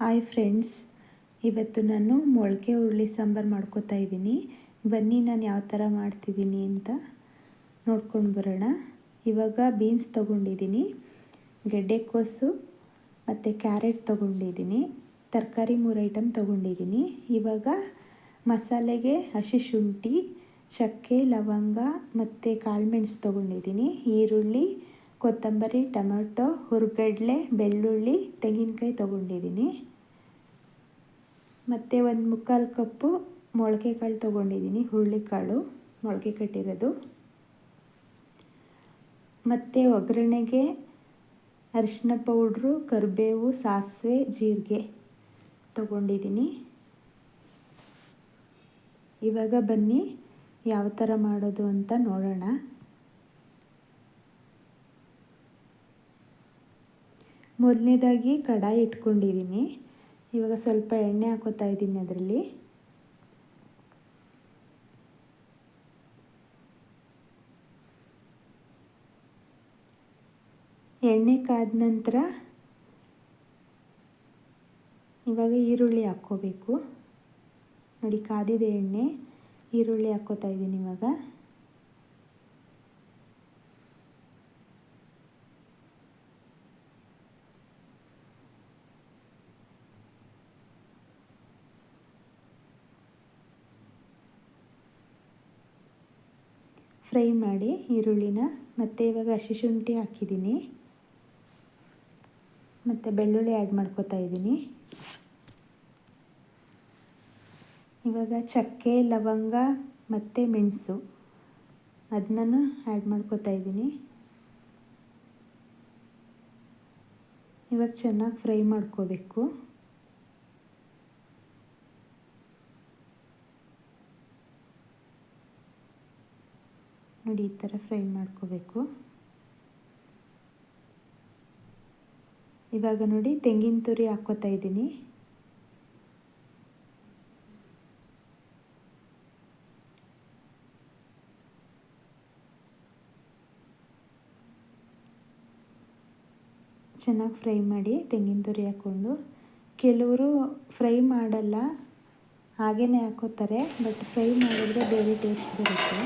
Hi friends ಇವತ್ತು ನಾನು ಮೊಳಕೆ ಹುರುಳಿ ಸಾಂಬಾರು ಮಾಡ್ಕೋತಾ ಇದ್ದೀನಿ. ಬನ್ನಿ ನಾನು ಯಾವ ಥರ ಮಾಡ್ತಿದ್ದೀನಿ ಅಂತ ನೋಡ್ಕೊಂಡು ಬರೋಣ. ಇವಾಗ ಬೀನ್ಸ್ ತೊಗೊಂಡಿದ್ದೀನಿ, ಗೆಡ್ಡೆಕೋಸು ಮತ್ತು ಕ್ಯಾರೆಟ್ ತೊಗೊಂಡಿದ್ದೀನಿ, ತರಕಾರಿ ಮೂರು ಐಟಮ್ ತೊಗೊಂಡಿದ್ದೀನಿ. ಇವಾಗ ಮಸಾಲೆಗೆ ಹಸಿ ಶುಂಠಿ, ಚಕ್ಕೆ, ಲವಂಗ ಮತ್ತು ಕಾಳುಮೆಣ್ಸು ತೊಗೊಂಡಿದ್ದೀನಿ, ಈರುಳ್ಳಿ ಕೊತ್ತಂಬರಿ, ಟೊಮೆಟೊ, ಹುರ್ಗಡ್ಲೆ, ಬೆಳ್ಳುಳ್ಳಿ, ತೆಂಗಿನಕಾಯಿ ತೊಗೊಂಡಿದ್ದೀನಿ. ಮತ್ತು ಒಂದು ಮುಕ್ಕಾಲು ಕಪ್ಪು ಮೊಳಕೆ ಕಾಳು ತೊಗೊಂಡಿದ್ದೀನಿ, ಹುರುಳಿಕಾಳು ಮೊಳಕೆ ಕಟ್ಟಿರೋದು ಮತ್ತು ಒಗ್ಗರಣೆಗೆ ಅರಿಶಿನ ಪೌಡ್ರು, ಕರಿಬೇವು, ಸಾಸಿವೆ, ಜೀರಿಗೆ ತಗೊಂಡಿದ್ದೀನಿ. ಇವಾಗ ಬನ್ನಿ, ಯಾವ ಥರ ಮಾಡೋದು ಅಂತ ನೋಡೋಣ. ಮೊದಲನೇದಾಗಿ ಕಡಾಯಿ ಇಟ್ಕೊಂಡಿದ್ದೀನಿ. ಇವಾಗ ಸ್ವಲ್ಪ ಎಣ್ಣೆ ಹಾಕೋತಾ ಇದ್ದೀನಿ ಅದರಲ್ಲಿ. ಎಣ್ಣೆ ಕಾದ ನಂತರ ಇವಾಗ ಈರುಳ್ಳಿ ಹಾಕ್ಕೋಬೇಕು. ನೋಡಿ ಕಾದಿದೆ ಎಣ್ಣೆ ಈರುಳ್ಳಿ ಹಾಕ್ಕೋತಾ ಇದ್ದೀನಿ ಇವಾಗ. ಫ್ರೈ ಮಾಡಿ ಈರುಳ್ಳಿನ ಮತ್ತು ಇವಾಗ ಹಸಿ ಶುಂಠಿ ಹಾಕಿದ್ದೀನಿ. ಮತ್ತು ಬೆಳ್ಳುಳ್ಳಿ ಆ್ಯಡ್ ಮಾಡ್ಕೋತಾ ಇದ್ದೀನಿ. ಇವಾಗ ಚಕ್ಕೆ, ಲವಂಗ ಮತ್ತು ಮೆಣಸು ಅದನ್ನು ಆ್ಯಡ್ ಮಾಡ್ಕೋತಾ ಇದ್ದೀನಿ. ಇವಾಗ ಚೆನ್ನಾಗಿ ಫ್ರೈ ಮಾಡ್ಕೋಬೇಕು. ನೋಡಿ ಈ ಥರ ಫ್ರೈ ಮಾಡ್ಕೋಬೇಕು. ಇವಾಗ ನೋಡಿ ತೆಂಗಿನ ತುರಿ ಹಾಕ್ಕೋತಾ ಇದ್ದೀನಿ. ಚೆನ್ನಾಗಿ ಫ್ರೈ ಮಾಡಿ ತೆಂಗಿನ ತುರಿ ಹಾಕ್ಕೊಂಡು. ಕೆಲವರು ಫ್ರೈ ಮಾಡಲ್ಲ ಹಾಗೇ ಹಾಕೋತಾರೆ ಬಟ್ ಫ್ರೈ ಮಾಡಿದ್ರೆ ಬೇರೆ ಟೇಸ್ಟ್ ಬರುತ್ತೆ.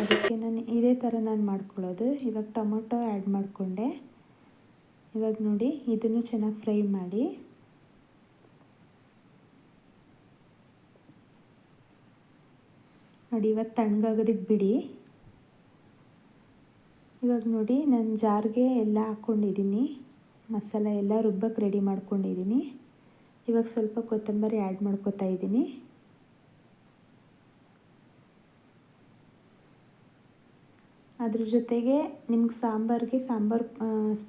ಅದಕ್ಕೆ ನಾನು ಇದೇ ಥರ ನಾನು ಮಾಡ್ಕೊಳ್ಳೋದು. ಇವಾಗ ಟೊಮೊಟೊ ಆ್ಯಡ್ ಮಾಡಿಕೊಂಡೆ. ಇವಾಗ ನೋಡಿ, ಇದನ್ನು ಚೆನ್ನಾಗಿ ಫ್ರೈ ಮಾಡಿ. ನೋಡಿ, ಇವಾಗ ತಣ್ಣಗಾಗೋದಕ್ಕೆ ಬಿಡಿ. ಇವಾಗ ನೋಡಿ, ನಾನು ಜಾರ್ಗೆ ಎಲ್ಲ ಹಾಕ್ಕೊಂಡಿದ್ದೀನಿ. ಮಸಾಲ ಎಲ್ಲ ರುಬ್ಬಕ್ಕೆ ರೆಡಿ ಮಾಡ್ಕೊಂಡಿದ್ದೀನಿ. ಇವಾಗ ಸ್ವಲ್ಪ ಕೊತ್ತಂಬರಿ ಆ್ಯಡ್ ಮಾಡ್ಕೊತಾ ಇದ್ದೀನಿ. ಅದ್ರ ಜೊತೆಗೆ ನಿಮ್ಗೆ ಸಾಂಬಾರಿಗೆ ಸಾಂಬಾರು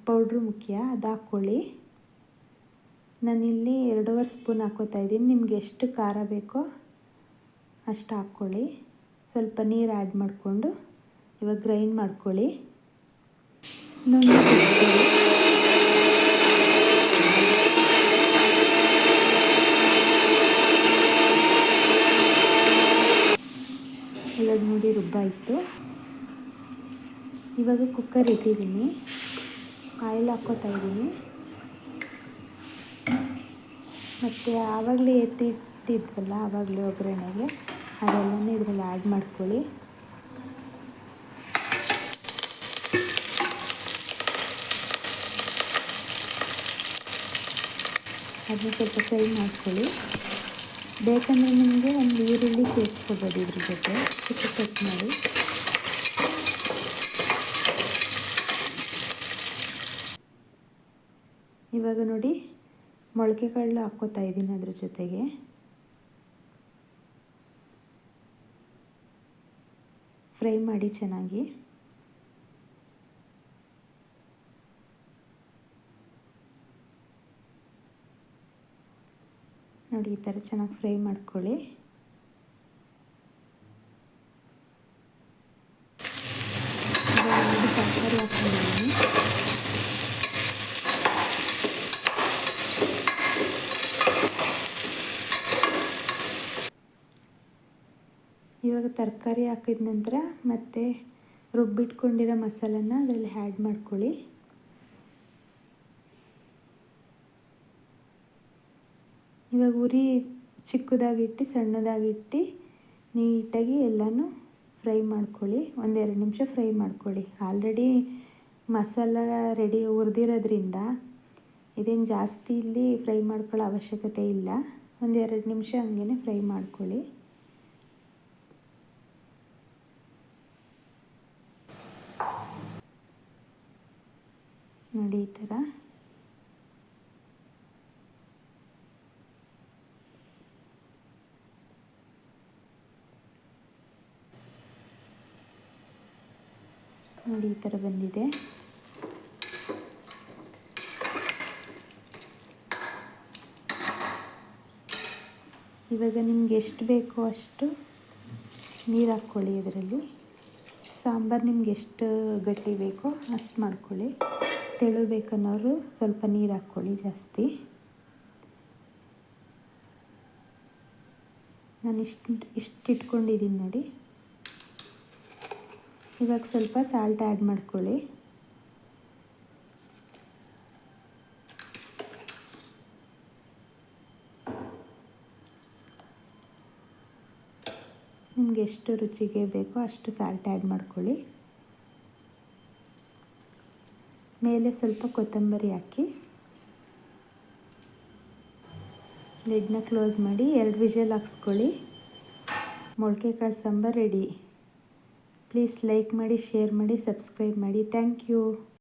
ಪೌಡ್ರು ಮುಖ್ಯ, ಅದು ಹಾಕ್ಕೊಳ್ಳಿ. ನಾನಿಲ್ಲಿ ಎರಡೂವರೆ ಸ್ಪೂನ್ ಹಾಕೋತಾ ಇದ್ದೀನಿ. ನಿಮ್ಗೆ ಎಷ್ಟು ಖಾರ ಬೇಕೋ ಅಷ್ಟು ಹಾಕ್ಕೊಳ್ಳಿ. ಸ್ವಲ್ಪ ನೀರು ಆ್ಯಡ್ ಮಾಡಿಕೊಂಡು ಇವಾಗ ಗ್ರೈಂಡ್ ಮಾಡ್ಕೊಳ್ಳಿ. ಇವಾಗ ನೋಡಿ ರುಬ್ಬಾಯಿತು. ಇವಾಗ ಕುಕ್ಕರ್ ಇಟ್ಟಿದ್ದೀನಿ. ಆಯಿಲ್ ಹಾಕ್ಕೋತಾ ಇದ್ದೀನಿ. ಮತ್ತು ಆವಾಗಲೇ ಎತ್ತಿಟ್ಟಿದ್ವಲ್ಲ, ಆವಾಗಲೇ ಒಗ್ಗರಣೆಗೆ. ಅದೆಲ್ಲನೂ ಇದರಲ್ಲಿ ಆ್ಯಡ್ ಮಾಡ್ಕೊಳ್ಳಿ. ಅದನ್ನು ಸ್ವಲ್ಪ ಫ್ರೈ ಮಾಡ್ಕೊಳ್ಳಿ. ಬೇಕಂದರೆ ನಿಮಗೆ ಒಂದು ಈರುಳ್ಳಿ ಸೇರಿಸ್ಕೋಬೋದು ಇದ್ರ ಜೊತೆ. ಸ್ವಲ್ಪ ಕಟ್ ಮಾಡಿ. ಇವಾಗ ನೋಡಿ ಮೊಳಕೆ ಕಾಳು ಹಾಕ್ಕೋತಾ ಇದ್ದೀನಿ ಅದ್ರ ಜೊತೆಗೆ. ಫ್ರೈ ಮಾಡಿ ಚೆನ್ನಾಗಿ. ನೋಡಿ ಈ ಥರ ಚೆನ್ನಾಗಿ ಫ್ರೈ ಮಾಡ್ಕೊಳ್ಳಿ. ತರಕಾರಿ ಇವಾಗ ತರಕಾರಿ ಹಾಕಿದ ನಂತರ ಮತ್ತೆ ರುಬ್ಬಿಟ್ಕೊಂಡಿರೋ ಮಸಾಲನ್ನ ಅದರಲ್ಲಿ ಆ್ಯಡ್ ಮಾಡ್ಕೊಳ್ಳಿ. ಇವಾಗ ಉರಿ ಚಿಕ್ಕದಾಗಿಟ್ಟು ಸಣ್ಣದಾಗಿಟ್ಟು ನೀಟಾಗಿ ಎಲ್ಲನೂ ಫ್ರೈ ಮಾಡ್ಕೊಳ್ಳಿ. ಒಂದೆರಡು ನಿಮಿಷ ಫ್ರೈ ಮಾಡ್ಕೊಳ್ಳಿ. ಆಲ್ರೆಡಿ ಮಸಾಲ ರೆಡಿ ಹುರಿದಿರೋದ್ರಿಂದ ಇದೇನು ಜಾಸ್ತಿ ಇಲ್ಲಿ ಫ್ರೈ ಮಾಡ್ಕೊಳ್ಳೋ ಅವಶ್ಯಕತೆ ಇಲ್ಲ. ಒಂದೆರಡು ನಿಮಿಷ ಹಂಗೇ ಫ್ರೈ ಮಾಡ್ಕೊಳ್ಳಿ. ನೋಡಿ ಈ ಥರ. ನೋಡಿ ಈ ಥರ ಬಂದಿದೆ. ಇವಾಗ ನಿಮ್ಗೆ ಎಷ್ಟು ಬೇಕೋ ಅಷ್ಟು ನೀರು ಹಾಕ್ಕೊಳ್ಳಿ ಇದರಲ್ಲಿ. ಸಾಂಬಾರು ನಿಮ್ಗೆ ಎಷ್ಟು ಗಟ್ಟಿ ಬೇಕೋ ಅಷ್ಟು ಮಾಡ್ಕೊಳ್ಳಿ. ತೆಳು ಬೇಕನ್ನೋರು ಸ್ವಲ್ಪ ನೀರು ಹಾಕ್ಕೊಳ್ಳಿ ಜಾಸ್ತಿ. ನಾನು ಇಷ್ಟು ಇಷ್ಟು ಇಟ್ಕೊಂಡಿದ್ದೀನಿ ನೋಡಿ. ಇವಾಗ ಸ್ವಲ್ಪ ಸಾಲ್ಟ್ ಆ್ಯಡ್ ಮಾಡ್ಕೊಳ್ಳಿ. ನಿಮ್ಗೆ ಎಷ್ಟು ರುಚಿಗೆ ಬೇಕೋ ಅಷ್ಟು ಸಾಲ್ಟ್ ಆ್ಯಡ್ ಮಾಡ್ಕೊಳ್ಳಿ. ಮೇಲೆ ಸ್ವಲ್ಪ ಕೊತ್ತಂಬರಿ ಹಾಕಿ ಲಿಡ್ನ ಕ್ಲೋಸ್ ಮಾಡಿ, ಎರಡು ವಿಷಲ್ ಹಾಕ್ಸ್ಕೊಳ್ಳಿ. ಮೊಳಕೆ ಕಾಳು ಸಾಂಬಾರು ರೆಡಿ ಪ್ಲೀಸ್ ಲೈಕ್ ಮಾಡಿ ಶೇರ್ ಮಾಡಿ ಸಬ್ಸ್ಕ್ರೈಬ್ ಮಾಡಿ. Thank you